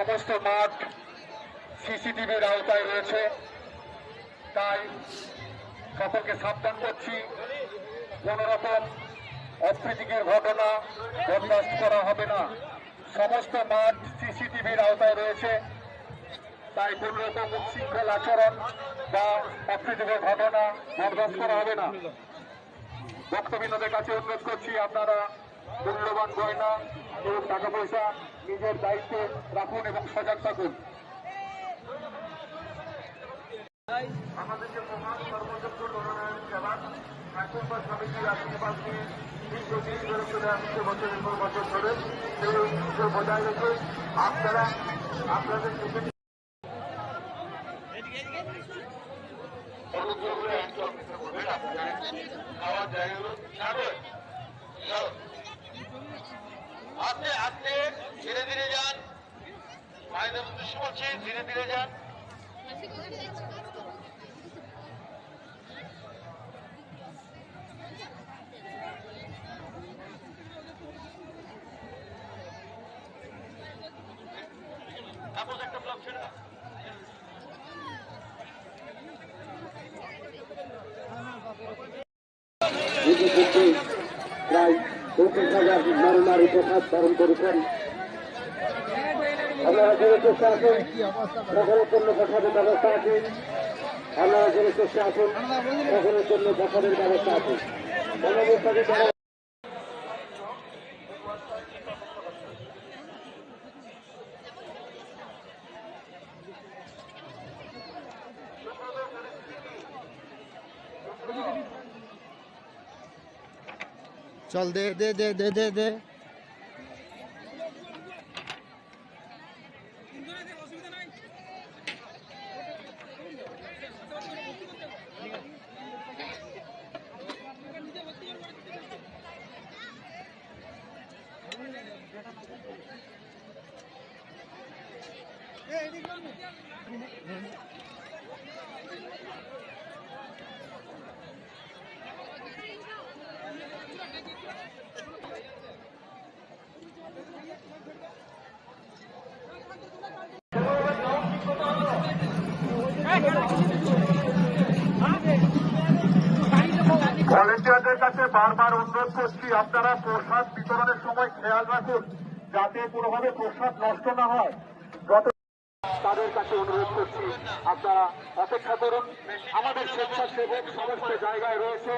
সমস্ত মাঠ সিসিটিভির আওতায় রয়েছে। তাই সকলকে সাবধান করছি। কোন রকম অপ্রীতিকর ঘটনা বরদাস্ত করা হবে না। সমস্ত মাঠ সিসিটিভির আওতায় রয়েছে। তাই কোন রকম উচ্ছৃঙ্খল আচরণ বা অপ্রীতিকর ঘটনা বরদাস্ত করা হবে না। ভক্তবৃন্দদের কাছে অনুরোধ করছি, আপনারা মূল্যবান গয়না এবং টাকা পয়সা নিজের দায়িত্বে রাখুন এবং সজাগ থাকুন। আমাদেরকে মহান সর্বযজ্ঞ মনোনয়ন সেবা ঠাকুরবা সমিতির আশীর্বাদ বছর আপনারা, আপনাদের ছাড়বেন আস্তে আস্তে ধীরে ধীরে যান মায়েদের উদ্দেশ্য বলছি, ধীরে ধীরে যান। তারপর একটা ব্লক প্রায় পঁচিশ হাজার নারী নারী প্রসাদ ধারণ করেছেন। আপনারা জেনে চেষ্টা আছেন সকলের জন্য প্রসাদের ব্যবস্থা আছে। আপনারা জেনে চেষ্টা সকলের জন্য ব্যবস্থা আছে। চল দে দে দে দে দে দে। ভলেন্টিয়ারদের কাছে বারবার অনুরোধ করছি, আপনারা প্রসাদ বিতরণের সময় খেয়াল রাখুন, যাতে কোনোভাবে প্রসাদ নষ্ট না হয়। তাদের কাছে অনুরোধ করছি আপনারা অপেক্ষা করুন। আমাদের স্বেচ্ছাসেবক সমস্ত জায়গায় রয়েছে।